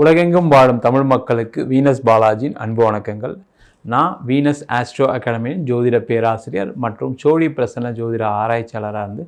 உலகெங்கும் வாழும் தமிழ் மக்களுக்கு வீனஸ் பாலாஜியின் அன்பு வணக்கங்கள். நான் வீனஸ் ஆஸ்ட்ரோ அகாடமியின் ஜோதிட பேராசிரியர் மற்றும் சோழி பிரசன்ன ஜோதிட ஆராய்ச்சியாளராக இருந்து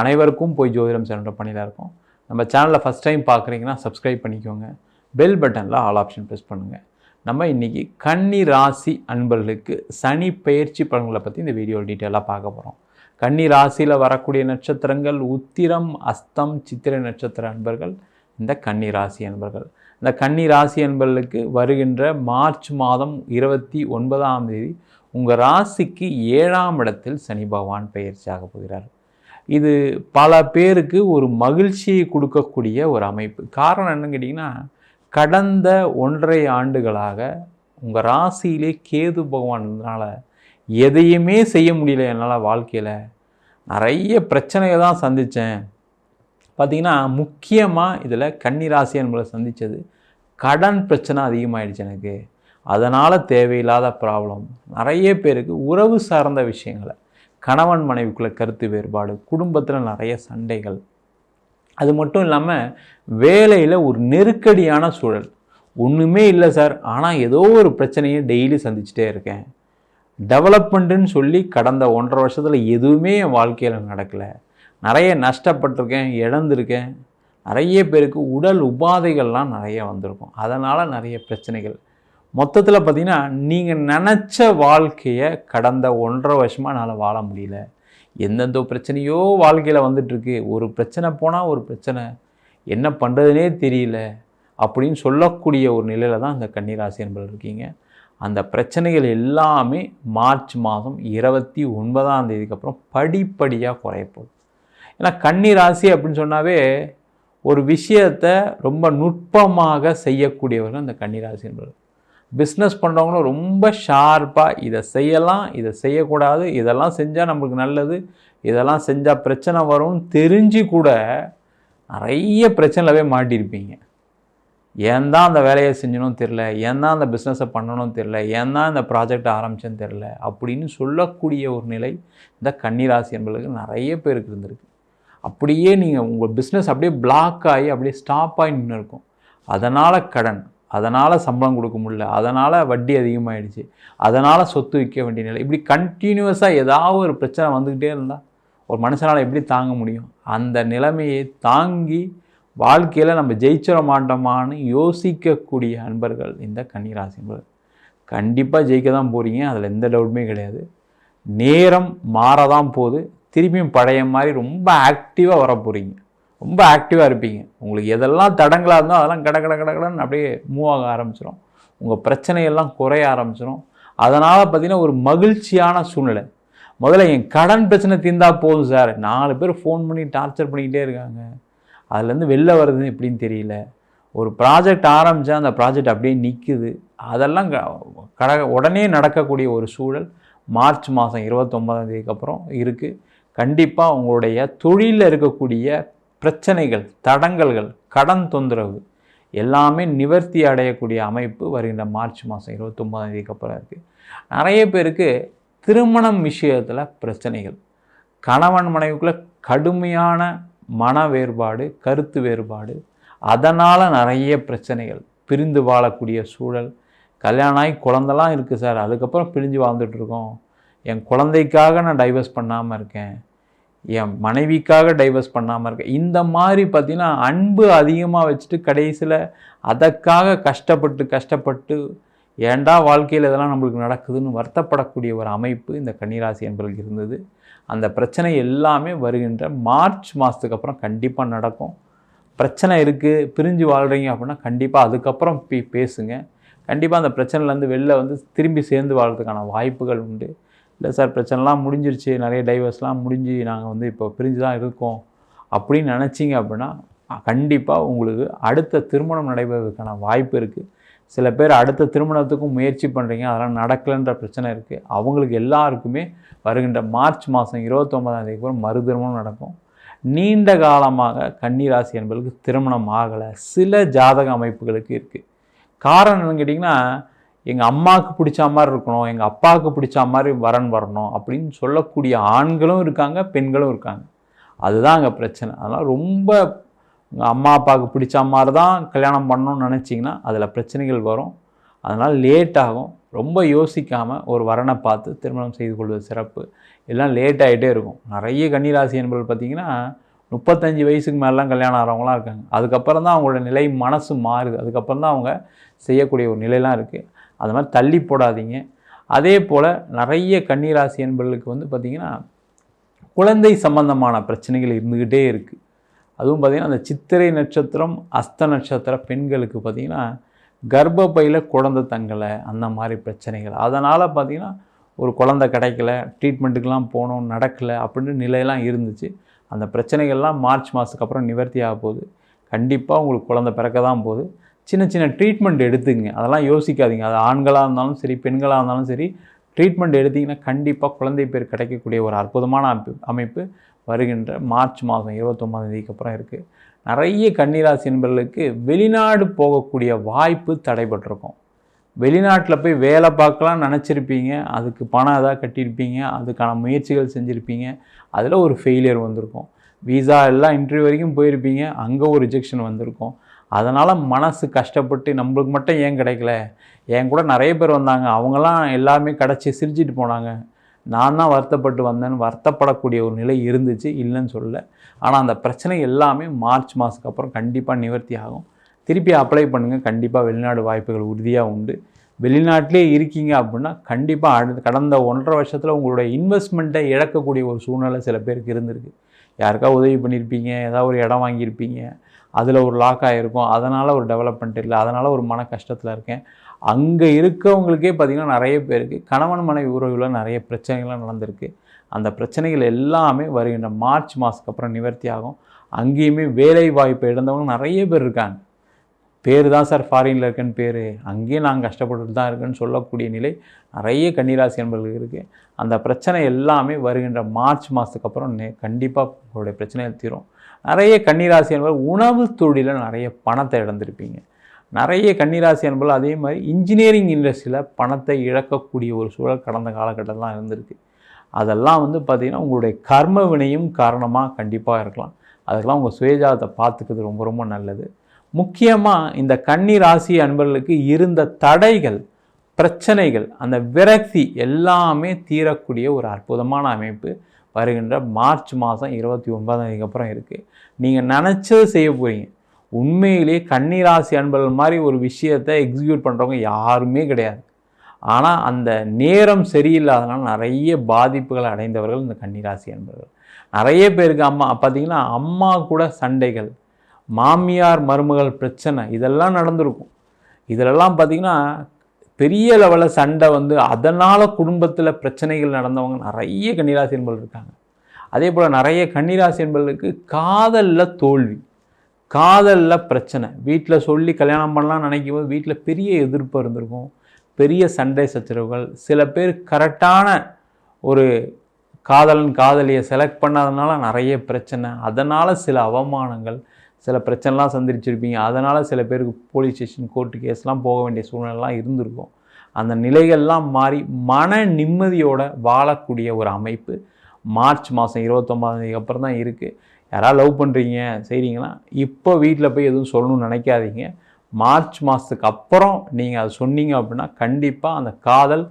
அனைவருக்கும் போய் ஜோதிடம் சென்ற பணியில் இருக்கோம். நம்ம சேனலில் ஃபஸ்ட் டைம் பார்க்குறீங்கன்னா சப்ஸ்கிரைப் பண்ணிக்கோங்க. பெல் பட்டனில் ஆல் ஆப்ஷன் ப்ரெஸ் பண்ணுங்கள் நம்ம இன்றைக்கி கன்னி ராசி அன்பர்களுக்கு சனி பயிற்சி பலன்களை பற்றி இந்த வீடியோ டீட்டெயிலாக பார்க்க போகிறோம் கன்னி ராசியில் வரக்கூடிய நட்சத்திரங்கள் உத்திரம் அஸ்தம் சித்திரை நட்சத்திர அன்பர்கள் இந்த கன்னி ராசி அன்பர்கள். இந்த கன்னி ராசி அன்பர்களுக்கு வருகின்ற மார்ச் மாதம் இருபத்தி ஒன்பதாம் தேதி உங்கள் ராசிக்கு ஏழாம் இடத்தில் சனி பகவான் பயிற்சியாக போகிறார். இது பல பேருக்கு ஒரு மகிழ்ச்சியை கொடுக்கக்கூடிய ஒரு அமைப்பு. காரணம் என்னன்னு கேட்டிங்கன்னா கடந்த ஒன்றரை ஆண்டுகளாக உங்கள் ராசியிலே கேது பகவான்றனால எதையுமே செய்ய முடியல என்னால் வாழ்க்கையில். நிறைய பிரச்சனையை தான் சந்தித்தேன் பார்த்திங்கன்னா முக்கியமாக இதில் கன்னிராசி என்பதை சந்தித்தது கடன் பிரச்சனை அதிகமாகிடுச்சு எனக்கு. அதனால் தேவையில்லாத ப்ராப்ளம் நிறைய பேருக்கு உறவு சார்ந்த விஷயங்களை கணவன் மனைவிக்குள்ளே கருத்து வேறுபாடு குடும்பத்தில் நிறைய சண்டைகள். அது மட்டும் இல்லாமல் வேலையில் ஒரு நெருக்கடியான சூழல். ஒன்றுமே இல்லை சார். ஆனால் ஏதோ ஒரு பிரச்சனையை டெய்லி சந்திச்சுட்டே இருக்கேன். டெவலப்மெண்ட்டுன்னு சொல்லி கடந்த ஒன்றரை வருஷத்தில் எதுவுமே என் வாழ்க்கையில் நடக்கலை. நிறைய நஷ்டப்பட்டிருக்கேன் இழந்திருக்கேன். நிறைய பேருக்கு உடல் உபாதைகள்லாம் நிறைய வந்திருக்கும். அதனால் நிறைய பிரச்சனைகள். மொத்தத்தில் பார்த்திங்கன்னா நீங்கள் நினச்ச வாழ்க்கையை கடந்த ஒன்றரை வருஷமாக என்னால் வாழ முடியல. எந்தெந்த பிரச்சனையோ வாழ்க்கையில் வந்துட்டுருக்கு. ஒரு பிரச்சனை போனால் ஒரு பிரச்சனை. என்ன பண்ணுறதுனே தெரியல. அப்படின்னு சொல்லக்கூடிய ஒரு நிலையில் தான் இந்த கன்னிராசி என்பது இருக்கீங்க. அந்த பிரச்சனைகள் எல்லாமே மார்ச் மாதம் இருபத்தி ஒன்பதாம் தேதிக்கு அப்புறம் படிப்படியாக குறையப்போகுது ஏன்னா கன்னி ராசி அப்படின்னு சொன்னாவே ஒரு விஷயத்தை ரொம்ப நுட்பமாக செய்யக்கூடியவர்கள் அந்த கன்னி ராசி என்பது பிஸ்னஸ் பண்ணுறவங்களும் ரொம்ப ஷார்ப்பாக இதை செய்யலாம் இதை செய்யக்கூடாது இதெல்லாம் செஞ்சால் நம்மளுக்கு நல்லது இதெல்லாம் செஞ்சால் பிரச்சனை வரும்னு தெரிஞ்சு கூட நிறைய பிரச்சனைலவே மாட்டியிருப்பீங்க ஏன் தான் அந்த வேலையை செஞ்சணும் தெரில ஏன் தான் அந்த பிஸ்னஸை பண்ணணும் தெரில ஏன் தான் இந்த ப்ராஜெக்ட் ஆரம்பிச்சேன்னு தெரில அப்படின்னு சொல்லக்கூடிய ஒரு நிலை இந்த கன்னிராசி என்பதுக்கு நிறைய பேருக்கு இருந்திருக்கு. அப்படியே நீங்கள் உங்கள் பிஸ்னஸ் அப்படியே பிளாக் ஆகி அப்படியே ஸ்டாப் ஆகி நின்று இருக்கும் அதனால் கடன் அதனால் சம்பளம் கொடுக்க முடியல அதனால் வட்டி அதிகமாகிடுச்சு அதனால் சொத்து விற்க வேண்டிய நிலை. இப்படி கண்டினியூஸாக ஏதாவது ஒரு பிரச்சனை வந்துக்கிட்டே இருந்தால் ஒரு மனுஷனால் எப்படி தாங்க முடியும்? அந்த நிலைமையை தாங்கி வாழ்க்கையில் நம்ம ஜெயிச்சிட மாட்டோமான்னு யோசிக்கக்கூடிய அன்பர்கள் இந்த கன்னிராசி கண்டிப்பாக ஜெயிக்க தான் போகிறீங்க அதில் எந்த டவுட்டுமே கிடையாது. நேரம் மாறதான் போகுது. திருப்பியும் பழைய மாதிரி ரொம்ப ஆக்டிவாக வர போகிறீங்க ரொம்ப ஆக்டிவாக இருப்பீங்க. உங்களுக்கு எதெல்லாம் தடங்களாக இருந்தோ அதெல்லாம் கட கட கடகடன்னு அப்படியே மூவ் ஆக ஆரம்பிச்சிடும் உங்கள் பிரச்சனையெல்லாம் குறைய ஆரம்பிச்சிடும் அதனால் பார்த்திங்கன்னா ஒரு மகிழ்ச்சியான சூழ்நிலை. முதல்ல என் கடன் பிரச்சனை தீர்ந்தா போதும் சார். நாலு பேர் ஃபோன் பண்ணி டார்ச்சர் பண்ணிக்கிட்டே இருக்காங்க. அதுலேருந்து வெளில வர்றது எப்படின்னு தெரியல. ஒரு ப்ராஜெக்ட் ஆரம்பித்தா அந்த ப்ராஜெக்ட் அப்படியே நிற்குது அதெல்லாம் கட உடனே நடக்கக்கூடிய ஒரு சூழல் மார்ச் மாதம் இருபத்தொம்பதாம் தேதிக்கு அப்புறம் இருக்குது கண்டிப்பாக உங்களுடைய தொழிலில் இருக்கக்கூடிய பிரச்சனைகள் தடங்கல்கள் கடன் தொந்தரவு எல்லாமே நிவர்த்தி அடையக்கூடிய அமைப்பு வருகின்ற மார்ச் மாதம் இருபத்தொம்பதாம் தேதிக்கு அப்புறம் இருக்குது நிறைய பேருக்கு திருமணம் விஷயத்தில் பிரச்சனைகள். கணவன் மனைவிக்குள்ளே கடுமையான மன வேறுபாடு கருத்து வேறுபாடு. அதனால் நிறைய பிரச்சனைகள். பிரிந்து வாழக்கூடிய சூழல். கல்யாணம் ஆகி குழந்தெல்லாம் இருக்குது சார். அதுக்கப்புறம் பிரிஞ்சு வாழ்ந்துட்டுருக்கோம் என் குழந்தைக்காக நான் டைவர்ஸ் பண்ணாமல் இருக்கேன். என் மனைவிக்காக டைவர்ஸ் பண்ணாமல் இருக்கேன். இந்த மாதிரி பார்த்திங்கன்னா அன்பு அதிகமாக வச்சுட்டு கடைசியில் அதற்காக கஷ்டப்பட்டு கஷ்டப்பட்டு ஏண்டா வாழ்க்கையில் இதெல்லாம் நம்மளுக்கு நடக்குதுன்னு வருத்தப்படக்கூடிய ஒரு அமைப்பு இந்த கன்னிராசி என்பதற்கு இருந்தது. அந்த பிரச்சனை எல்லாமே வருகின்ற மார்ச் மாதத்துக்கு அப்புறம் கண்டிப்பாக நடக்கும். பிரச்சனை இருக்குது பிரிஞ்சு வாழ்கிறீங்க அப்படின்னா கண்டிப்பாக அதுக்கப்புறம் பே பேசுங்க. கண்டிப்பாக அந்த பிரச்சனையிலேருந்து வெளில வந்து திரும்பி சேர்ந்து வாழ்கிறதுக்கான வாய்ப்புகள் உண்டு. இல்லை சார் பிரச்சனைலாம் முடிஞ்சிருச்சு. நிறைய டைவர்ஸ்லாம் முடிஞ்சு நாங்கள் வந்து இப்போ பிரிஞ்சு தான் இருக்கோம். அப்படின்னு நினச்சிங்க அப்படின்னா கண்டிப்பாக உங்களுக்கு அடுத்த திருமணம் நடைபெறுவதற்கான வாய்ப்பு இருக்குது சில பேர் அடுத்த திருமணத்துக்கும் முயற்சி பண்ணுறீங்க அதெல்லாம் நடக்கலைன்ற பிரச்சனை இருக்குது அவங்களுக்கு எல்லாருக்குமே வருகின்ற மார்ச் மாதம் இருபத்தொம்பதாம் தேதி அப்புறம் மறு திருமணம் நடக்கும். நீண்ட காலமாக கன்னிராசி என்பதற்கு திருமணம் ஆகலை. சில ஜாதக அமைப்புகளுக்கு இருக்குது காரணம் என்னன்னு கேட்டிங்கன்னா எங்கள் அம்மாவுக்கு பிடிச்ச மாதிரி இருக்கணும் எங்கள் அப்பாவுக்கு பிடிச்ச மாதிரி வரன் வரணும் அப்படின்னு சொல்லக்கூடிய ஆண்களும் இருக்காங்க பெண்களும் இருக்காங்க. அதுதான் அங்கே பிரச்சனை. அதனால் ரொம்ப உங்கள் அம்மா அப்பாவுக்கு பிடிச்ச மாதிரி தான் கல்யாணம் பண்ணணும்னு நினச்சிங்கன்னா அதில் பிரச்சனைகள் வரும். அதனால் லேட் ஆகும். ரொம்ப யோசிக்காமல் ஒரு வரனை பார்த்து திருமணம் செய்து கொள்வது சிறப்பு. எல்லாம் லேட் ஆகிட்டே இருக்கும். நிறைய கன்னிராசி என்பது பார்த்திங்கன்னா முப்பத்தஞ்சு வயசுக்கு மேலாம் கல்யாணம் ஆகிறவங்களாம் இருக்காங்க. அதுக்கப்புறம் தான் அவங்களோட நிலை மனசு மாறுது. அதுக்கப்புறம் தான் அவங்க செய்யக்கூடிய ஒரு நிலையெலாம் இருக்குது அது மாதிரி தள்ளி போடாதீங்க. அதே போல் நிறைய கன்னிராசி என்பர்களுக்கு வந்து பார்த்திங்கன்னா குழந்தை சம்பந்தமான பிரச்சனைகள் இருந்துக்கிட்டே இருக்குது அதுவும் பார்த்திங்கன்னா அந்த சித்திரை நட்சத்திரம் அஸ்த நட்சத்திர பெண்களுக்கு பார்த்திங்கன்னா கர்ப்பப்பையில் குழந்தை தங்கலை அந்த மாதிரி பிரச்சனைகள். அதனால் பார்த்திங்கன்னா ஒரு குழந்தை கிடைக்கல ட்ரீட்மெண்ட்டுக்கெலாம் போகணும் நடக்கலை அப்படின்னு நிலையெல்லாம் இருந்துச்சு. அந்த பிரச்சனைகள்லாம் மார்ச் மாதத்துக்கு அப்புறம் நிவர்த்தி ஆக போகுது. கண்டிப்பாக உங்களுக்கு குழந்தை பிறக்க தான் போகுது. சின்ன சின்ன ட்ரீட்மெண்ட் எடுத்துங்க அதெல்லாம் யோசிக்காதீங்க. அது ஆண்களாக இருந்தாலும் சரி பெண்களாக இருந்தாலும் சரி ட்ரீட்மெண்ட் எடுத்திங்கன்னா கண்டிப்பாக குழந்தை பேர் கிடைக்கக்கூடிய ஒரு அற்புதமான அமைப்பு அமைப்பு வருகின்ற மார்ச் மாதம் இருபத்தொம்பதாம் தேதிக்கு அப்புறம் இருக்குது நிறைய கன்னிராசி நண்பர்களுக்கு வெளிநாடு போகக்கூடிய வாய்ப்பு தடைபட்டிருக்கும். வெளிநாட்டில் போய் வேலை பார்க்கலாம் நினச்சிருப்பீங்க. அதுக்கு பணம் எதாவது கட்டியிருப்பீங்க. அதுக்கான முயற்சிகள் செஞ்சுருப்பீங்க. அதில் ஒரு ஃபெயிலியர் வந்திருக்கும். வீசா எல்லாம் இன்டர்வியூ வரைக்கும் போயிருப்பீங்க. அங்கே ஒரு ரிஜெக்ஷன் வந்திருக்கும். அதனால் மனசு கஷ்டப்பட்டு நம்மளுக்கு மட்டும் ஏன் கிடைக்கல? என் கூட நிறைய பேர் வந்தாங்க. அவங்களாம் எல்லாமே கிடச்சி சிரிச்சிட்டு போனாங்க. நான் தான் வருத்தப்பட்டு வந்தேன்னு வருத்தப்படக்கூடிய ஒரு நிலை இருந்துச்சு இல்லைன்னு சொல்லலை. ஆனால் அந்த பிரச்சனை எல்லாமே மார்ச் மாதத்துக்கு அப்புறம் கண்டிப்பாக நிவர்த்தி ஆகும். திருப்பி அப்ளை பண்ணுங்கள் கண்டிப்பாக வெளிநாடு வாய்ப்புகள் உறுதியாக உண்டு. வெளிநாட்டிலே இருக்கீங்க அப்படின்னா கண்டிப்பாக அடுத்து கடந்த ஒன்றரை வருஷத்தில் உங்களுடைய இன்வெஸ்ட்மெண்ட்டை இழக்கக்கூடிய ஒரு சூழ்நிலை சில பேருக்கு இருந்திருக்கு. யாருக்கா உதவி பண்ணியிருப்பீங்க? ஏதாவது ஒரு இடம் வாங்கியிருப்பீங்க? அதில் ஒரு லாக் ஆகிருக்கும் அதனால் ஒரு டெவலப்மெண்ட் இல்லை. அதனால் ஒரு மன கஷ்டத்தில் இருக்கேன். அங்கே இருக்கவங்களுக்கே பார்த்திங்கன்னா நிறைய பேருக்கு கணவன் மனைவி உறவுகளில் நிறைய பிரச்சனைகள்லாம் நடந்திருக்கு. அந்த பிரச்சனைகள் எல்லாமே வருகின்ற மார்ச் மாதத்துக்கு அப்புறம் நிவர்த்தி ஆகும். அங்கேயுமே வேலை வாய்ப்பு இழந்தவங்க நிறைய பேர் இருக்காங்க. பேர் தான் சார் ஃபாரினில் இருக்குன்னு பேர். அங்கேயும் நாங்கள் கஷ்டப்பட்டு தான் இருக்குன்னு சொல்லக்கூடிய நிலை நிறைய கன்னிராசி என்பர்களுக்கு இருக்குது அந்த பிரச்சனை எல்லாமே வருகின்ற மார்ச் மாதத்துக்கு அப்புறம் கண்டிப்பாக உங்களுடைய பிரச்சனைகள் தீரும். நிறைய கன்னிராசி என்பது உணவு தொழிலில் நிறைய பணத்தை இழந்திருப்பீங்க. நிறைய கன்னிராசி என்பது அதே மாதிரி இன்ஜினியரிங் இண்டஸ்ட்ரியில் பணத்தை இழக்கக்கூடிய ஒரு சூழல் கடந்த காலகட்டத்திலாம் இருந்திருக்கு. அதெல்லாம் வந்து பார்த்திங்கன்னா உங்களுடைய கர்ம வினையும் காரணமாக கண்டிப்பாக இருக்கலாம். அதுக்கெல்லாம் உங்கள் சுயஜாதத்தை பார்த்துக்கிறது ரொம்ப ரொம்ப நல்லது. முக்கியமாக இந்த கன்னி ராசி அன்பர்களுக்கு இருந்த தடைகள் பிரச்சனைகள் அந்த விரக்தி எல்லாமே தீரக்கூடிய ஒரு அற்புதமான அமைப்பு. வருகின்ற மார்ச் மாதம் இருபத்தி ஒன்பதாம் தேதிக்கு அப்புறம் இருக்குது நீங்கள் நினச்சது செய்ய போகிறீங்க உண்மையிலேயே கன்னிராசி அன்பர்கள் மாதிரி ஒரு விஷயத்தை எக்ஸிக்யூட் பண்ணுறவங்க யாருமே கிடையாது. ஆனால் அந்த நேரம் சரியில்லாதனால நிறைய பாதிப்புகளை அடைந்தவர்கள் இந்த கன்னிராசி அன்பர்கள். நிறைய பேருக்கு அம்மா பார்த்திங்கன்னா அம்மா கூட சண்டைகள் மாமியார் மருமகள் பிரச்சனை இதெல்லாம் நடந்திருக்கும். இதிலெல்லாம் பார்த்திங்கன்னா பெரிய லெவலில் சண்டை வந்து அதனால் குடும்பத்தில் பிரச்சனைகள் நடந்தவங்க நிறைய கன்னிராசி என்பர்கள் இருக்காங்க. அதே போல் நிறைய கன்னிராசி என்பவர்களுக்கு காதலில் தோல்வி காதலில் பிரச்சனை. வீட்டில் சொல்லி கல்யாணம் பண்ணலாம் நினைக்கும் போது வீட்டில் பெரிய எதிர்ப்பு இருந்திருக்கும். பெரிய சண்டை சச்சரவுகள். சில பேர் கரெக்டான ஒரு காதலன் காதலியை செலக்ட் பண்ணாதனால நிறைய பிரச்சனை. அதனால் சில அவமானங்கள். சில பிரச்சனைலாம் சந்திச்சிருப்பீங்க. அதனால் சில பேருக்கு போலீஸ் ஸ்டேஷன் கோர்ட்டு கேஸ்லாம் போக வேண்டிய சூழ்நிலைலாம் இருந்திருக்கும். அந்த நிலைகள்லாம் மாறி மன நிம்மதியோட வாழக்கூடிய ஒரு அமைப்பு மார்ச் மாதம் இருபத்தொம்பதாந்தேதிக்கு அப்புறம் தான் இருக்குது யாராவது லவ் பண்ணுறீங்க செய்கிறீங்களா இப்போ வீட்டில் போய் எதுவும் சொல்லணும்னு நினைக்காதீங்க. மார்ச் மாதத்துக்கு அப்புறம் நீங்கள் அதை சொன்னீங்க அப்படின்னா கண்டிப்பாக அந்த காதல்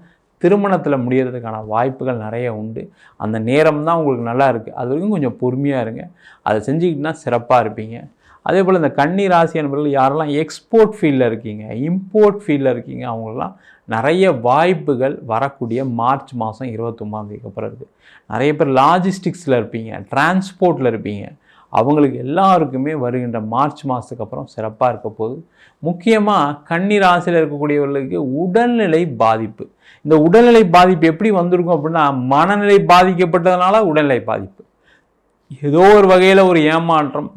திருமணத்தில் முடியறதுக்கான வாய்ப்புகள் நிறைய உண்டு. அந்த நேரம் தான் உங்களுக்கு நல்லா இருக்குது அது வரைக்கும் கொஞ்சம் பொறுமையாக இருங்க. அதை செஞ்சுக்கிட்டுனா சிறப்பாக இருப்பீங்க. அதே போல் இந்த கன்னி ராசி என்பவர்கள் யாரெல்லாம் எக்ஸ்போர்ட் ஃபீல்டில் இருக்கீங்க இம்போர்ட் ஃபீல்டில் இருக்கீங்க அவங்களெலாம் நிறைய வாய்ப்புகள் வரக்கூடிய மார்ச் மாதம் இருபத்தொம்பதாந்தேதிக்கு அப்புறம் இருக்குது நிறைய பேர் லாஜிஸ்டிக்ஸில் இருப்பீங்க டிரான்ஸ்போர்ட்டில் இருப்பீங்க. அவங்களுக்கு எல்லாருக்குமே வருகின்ற மார்ச் மாதத்துக்கு அப்புறம் சிறப்பாக இருக்க போகுது. முக்கியமாக கன்னி ராசியில் இருக்கக்கூடியவர்களுக்கு உடல்நிலை பாதிப்பு. இந்த உடல்நிலை பாதிப்பு எப்படி வந்திருக்கும் அப்படின்னா மனநிலை பாதிக்கப்பட்டதுனால உடல்நிலை பாதிப்பு. ஏதோ ஒரு வகையில் ஒரு ஏமாற்றம்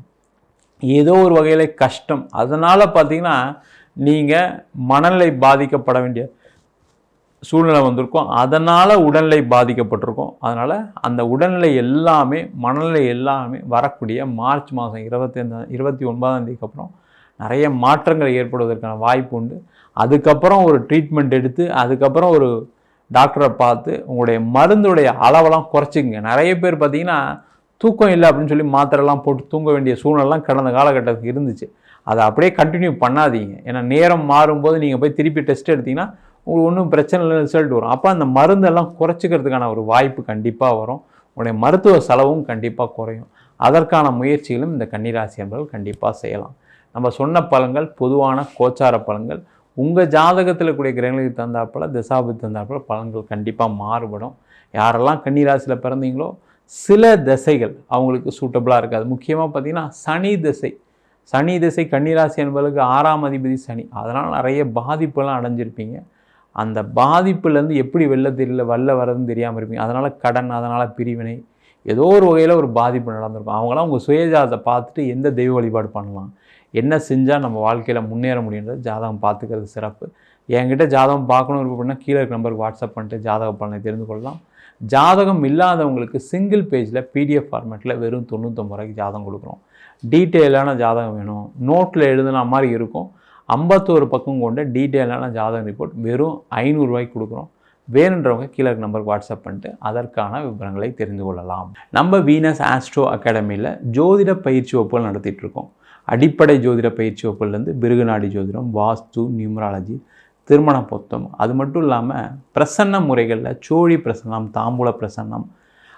ஏதோ ஒரு வகையில் கஷ்டம். அதனால் பார்த்திங்கன்னா நீங்கள் மனநிலை பாதிக்கப்பட வேண்டிய சூழ்நிலை வந்திருக்கும். அதனால் உடல்நிலை பாதிக்கப்பட்டிருக்கும். அதனால் அந்த உடல்நிலை எல்லாமே மனநிலை எல்லாமே வரக்கூடிய மார்ச் மாதம் இருபத்தி இருபத்தி ஒன்பதாம் தேதிக்கு அப்புறம் நிறைய மாற்றங்கள் ஏற்படுவதற்கான வாய்ப்பு உண்டு. அதுக்கப்புறம் ஒரு ட்ரீட்மெண்ட் எடுத்து அதுக்கப்புறம் ஒரு டாக்டரை பார்த்து உங்களுடைய மருந்துடைய அளவெல்லாம் குறைச்சிக்கங்க. நிறைய பேர் பார்த்திங்கன்னா தூக்கம் இல்லை அப்படின்னு சொல்லி மாத்திரைலாம் போட்டு தூங்க வேண்டிய சூழ்நிலாம் கடந்த காலகட்டத்துக்கு இருந்துச்சு. அதை அப்படியே கண்டினியூ பண்ணாதீங்க. ஏன்னா நேரம் மாறும்போது நீங்கள் போய் திருப்பி டெஸ்ட் எடுத்தீங்கன்னா உங்களுக்கு ஒன்றும் பிரச்சனை இல்லை ரிசல்ட் வரும். அப்போ அந்த மருந்தெல்லாம் குறைச்சிக்கிறதுக்கான ஒரு வாய்ப்பு கண்டிப்பாக வரும். உங்களுடைய மருத்துவ செலவும் கண்டிப்பாக குறையும். அதற்கான முயற்சிகளும் இந்த கன்னிராசி என்பவர்கள் கண்டிப்பாக செய்யலாம். நம்ம சொன்ன பழங்கள் பொதுவான கோச்சார பழங்கள் உங்கள் ஜாதகத்தில் கூடிய கிரகங்களுக்கு தந்தாப்பில் திசாபுத்தி தந்தாப்பில் பலன்கள் கண்டிப்பாக மாறுபடும். யாரெல்லாம் கன்னிராசியில் பிறந்தீங்களோ சில திசைகள் அவங்களுக்கு சூட்டபுளாக இருக்காது. முக்கியமாக பார்த்தீங்கன்னா சனி திசை. சனி திசை கன்னிராசி என்பவர்களுக்கு ஆறாம் அதிபதி சனி. அதனால் நிறைய பாதிப்புலாம் அடைஞ்சிருப்பீங்க. அந்த பாதிப்புலேருந்து எப்படி வெளில தெரியல வெளில வரதுன்னு தெரியாமல் இருப்பீங்க. அதனால் கடன் அதனால் பிரிவினை. ஏதோ ஒரு வகையில் ஒரு பாதிப்பு நடந்திருக்கும். அவங்களாம் உங்கள் சுயஜாதத்தை பார்த்துட்டு எந்த தெய்வ வழிபாடு பண்ணலாம்? என்ன செஞ்சால் நம்ம வாழ்க்கையில் முன்னேற முடியுன்றது ஜாதகம் பார்த்துக்கிறது சிறப்பு. என்கிட்ட ஜாதகம் பார்க்கணும் அப்படின்னா கீழே இருக்க நம்பருக்கு வாட்ஸ்அப் பண்ணிட்டு ஜாதக பலனை தெரிந்து கொள்ளலாம். ஜாதகம் இல்லாதவங்களுக்கு சிங்கிள் பேஜில் பிடிஎஃப் ஃபார்மேட்டில் வெறும் தொண்ணூத்தொம்பது ரூபாய்க்கு ஜாதகம் கொடுக்குறோம். டீட்டெயிலான ஜாதகம் வேணும். நோட்டில் எழுதுன மாதிரி இருக்கும். ஐம்பத்தோரு பக்கம் கொண்ட டீட்டெயிலான ஜாதக ரிப்போர்ட் வெறும் ஐநூறுரூவாய்க்கு கொடுக்குறோம். வேணுன்றவங்க கீழே நம்பருக்கு வாட்ஸ்அப் பண்ணிட்டு அதற்கான விவரங்களை தெரிந்து கொள்ளலாம். நம்ம வீனஸ் ஆஸ்ட்ரோ அகாடமியில் ஜோதிட பயிற்சி வகுப்புகள் நடத்திட்டுருக்கோம் அடிப்படை ஜோதிட பயிற்சி வகுப்புலேருந்து பிருகுநாடி ஜோதிடம் வாஸ்து நியூமராலஜி திருமண பொத்தம். அது மட்டும் இல்லாமல் பிரசன்ன முறைகளில் சோழி பிரசன்னம் தாம்பூல பிரசன்னம்